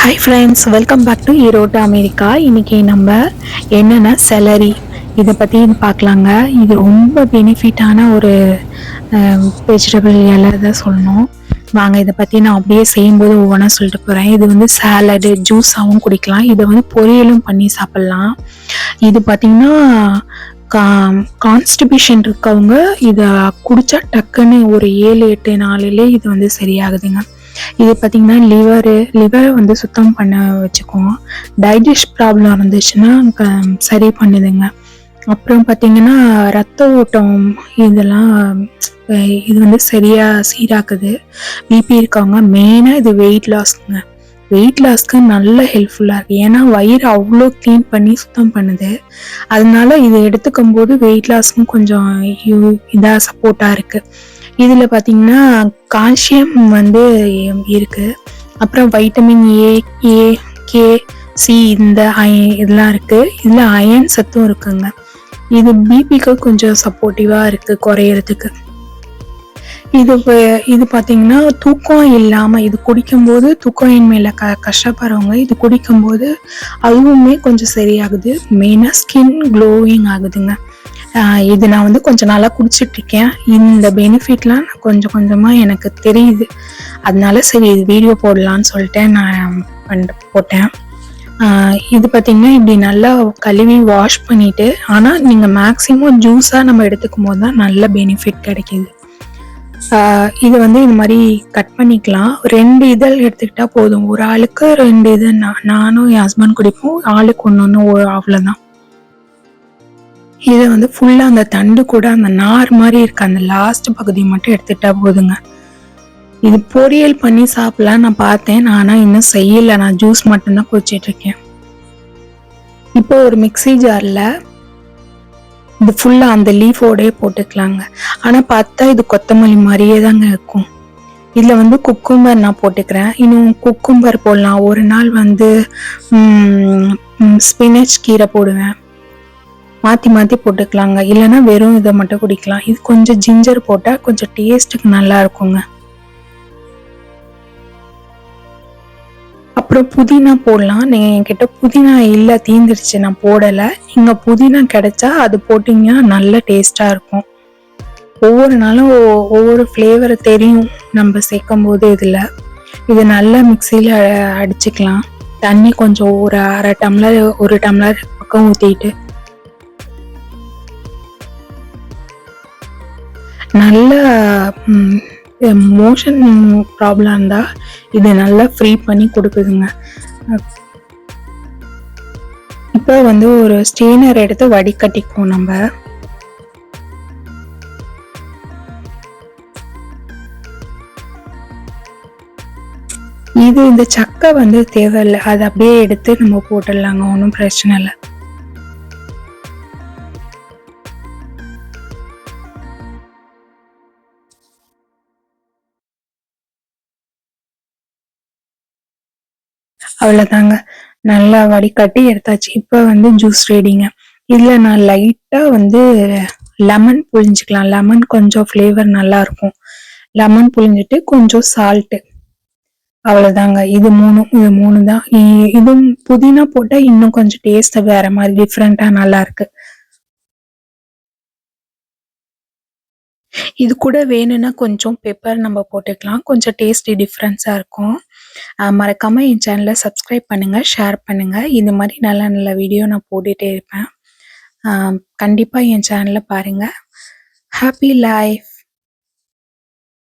Hi friends welcome back to ஈரோட்டு America இன்றைக்கி நம்ம என்னென்ன செலரி இதை பற்றி பார்க்கலாங்க. இது ரொம்ப பெனிஃபிட்டான ஒரு வெஜிடபிள் இலை தான் சொல்லணும். வாங்க இதை பற்றி நான் அப்படியே செய்யும்போது ஒவ்வொன்றா சொல்லிட்டு போகிறேன் இது வந்து சாலடு ஜூஸாகவும் குடிக்கலாம். இதை வந்து பொரியலும் பண்ணி சாப்பிட்லாம். இது பார்த்திங்கன்னா கா கான்ஸ்டிபியூஷன் இருக்கவங்க இதை குடித்தா டக்குன்னு ஒரு ஏழு எட்டு நாளிலே இது வந்து சரியாகுதுங்க. இது பார்த்தீங்கன்னா லிவரு லிவரை வந்து சுத்தம் பண்ண வச்சுக்குவோம். டைஜஸ்ட் ப்ராப்ளம் இருந்துச்சுன்னா சரி பண்ணுதுங்க. அப்புறம் பார்த்தீங்கன்னா ரத்த ஓட்டம் இதெல்லாம் இது வந்து சரியா சீராக்குது. பிபி இருக்கவங்க மெயினாக இது வெயிட் லாஸ்ங்க வெயிட் லாஸ்க்கு நல்ல ஹெல்ப்ஃபுல்லாக இருக்குது ஏன்னா வயிறு அவ்வளோ க்ளீன் பண்ணி சுத்தம் பண்ணுது. அதனால இது எடுத்துக்கும் போது வெயிட் லாஸ்க்கும் கொஞ்சம் இதாக சப்போர்ட்டாக இருக்குது இதில் பார்த்தீங்கன்னா கால்சியம் வந்து இருக்கு. அப்புறம் vitamin A A K C இந்த அய- இதெல்லாம் இருக்கு. இதில் அயன் சத்தும் இருக்குங்க. இது பிபிக்கு கொஞ்சம் சப்போர்ட்டிவாக இருக்கு குறையறதுக்கு. இது இது பார்த்தீங்கன்னா தூக்கம் இல்லாமல் இது குடிக்கும்போது தூக்கமின்மையில் க கஷ்டப்படுறவங்க இது குடிக்கும்போது அதுவுமே கொஞ்சம் சரியாகுது. மெயினாக ஸ்கின் க்ளோவிங் ஆகுதுங்க. இது நான் வந்து கொஞ்சம் நாளாக குடிச்சிட்டு இருக்கேன் இந்த பெனிஃபிட்லாம் நான் கொஞ்சம் கொஞ்சமாக எனக்கு தெரியுது. அதனால சரி இது வீடியோ போடலான்னு சொல்லிட்டு நான் பண்ண போட்டேன். இது பார்த்தீங்கன்னா இப்படி நல்லா கழுவி வாஷ் பண்ணிவிட்டு ஆனால் நீங்கள் மேக்ஸிமம் ஜூஸாக நம்ம எடுத்துக்கும் போது தான் நல்ல பெனிஃபிட் கிடைக்கிது. இது வந்து இந்த மாதிரி கட் பண்ணிக்கலாம். ரெண்டு இதழ் எடுத்துக்கிட்டா போதும். ஒரு ஆளுக்கு ரெண்டு இது நான் நானும் என் ஹஸ்பண்ட் குடிப்போம். ஆளுக்கு ஒன்று ஒன்று அவ்வளோதான் இதை வந்து ஃபுல்லாக அந்த தண்டு கூட அந்த நார் மாதிரி இருக்க அந்த லாஸ்ட் பகுதியை மட்டும் எடுத்துட்டா போதுங்க. இது பொரியல் பண்ணி சாப்பிடலாம் நான் பார்த்தேன். நான் ஆனால் இன்னும் செய்யலை. நான் ஜூஸ் மட்டும்தான் குடிச்சிட்ருக்கேன் இப்போ ஒரு மிக்ஸி ஜாரில் இது ஃபுல்லாக அந்த லீஃபோடயே போட்டுக்கலாங்க. ஆனால் பார்த்தா இது கொத்தமல்லி மாதிரியே தாங்க இருக்கும். இதில் வந்து குக்கும்பர் நான் போட்டுக்கிறேன். இன்னும் குக்கும்பர் போடலாம். ஒரு நாள் வந்து ஸ்பினச் கீரை போடுவேன். மாற்றி மாற்றி போட்டுக்கலாங்க. இல்லைன்னா வெறும் இதை மட்டும் குடிக்கலாம். இது கொஞ்சம் ஜிஞ்சர் போட்டால் கொஞ்சம் டேஸ்ட்டுக்கு நல்லா இருக்குங்க. அப்புறம் புதினா போடலாம். நீங்கள் என்கிட்ட புதினா இல்லை தீந்துருச்சு நான் போடலை. நீங்கள் புதினா கிடைச்சா அது போட்டிங்கன்னா நல்ல டேஸ்ட்டாக இருக்கும். ஒவ்வொரு நாளும் ஒவ்வொரு ஃப்ளேவர் தெரியும் நம்ம சேர்க்கும் போது இதில். இது நல்லா மிக்சியில் அடிச்சுக்கலாம். தண்ணி கொஞ்சம் ஒரு அரை டம்ளர் ஒரு டம்ளர் பக்கம் ஊற்றிட்டு நல்ல மோஷன் ப்ராப்ளம் இருந்தால் இது நல்லா ஃப்ரீ பண்ணி கொடுக்குதுங்க. இப்போ வந்து ஒரு ஸ்டெயினர் எடுத்து வடிகட்டிக்குவோம் நம்ம. இது இந்த சக்கை வந்து தேவையில்லை. அதை அப்படியே எடுத்து நம்ம போட்டுடலாங்க ஒன்றும் பிரச்சனை இல்லை. அவ்வளோதாங்க நல்லா வடிகட்டி எடுத்தாச்சு. இப்போ வந்து ஜூஸ் ரெடிங்க இதில் நான் லைட்டாக வந்து லெமன் புழிஞ்சுக்கலாம். லெமன் கொஞ்சம் ஃப்ளேவர் நல்லா இருக்கும். லெமன் புழிஞ்சிட்டு கொஞ்சம் சால்ட்டு அவ்வளோதாங்க இது மூணும் இது மூணு தான் இதுவும் புதினா போட்டால் இன்னும் கொஞ்சம் டேஸ்ட் வேற மாதிரி டிஃப்ரெண்ட்டாக நல்லா இருக்கு இது கூட வேணும்னா கொஞ்சம் பெப்பர் நம்ம போட்டுக்கலாம். கொஞ்சம் டேஸ்டி டிஃப்ரென்ஸாக இருக்கும். மறக்காமல் என் சேனலை சப்ஸ்கிரைப் பண்ணுங்கள் ஷேர் பண்ணுங்கள் இந்த மாதிரி நல்ல நல்ல வீடியோ நான் போட்டுகிட்டே இருப்பேன். கண்டிப்பாக என் சேனலை பாருங்கள் ஹாப்பி லைஃப்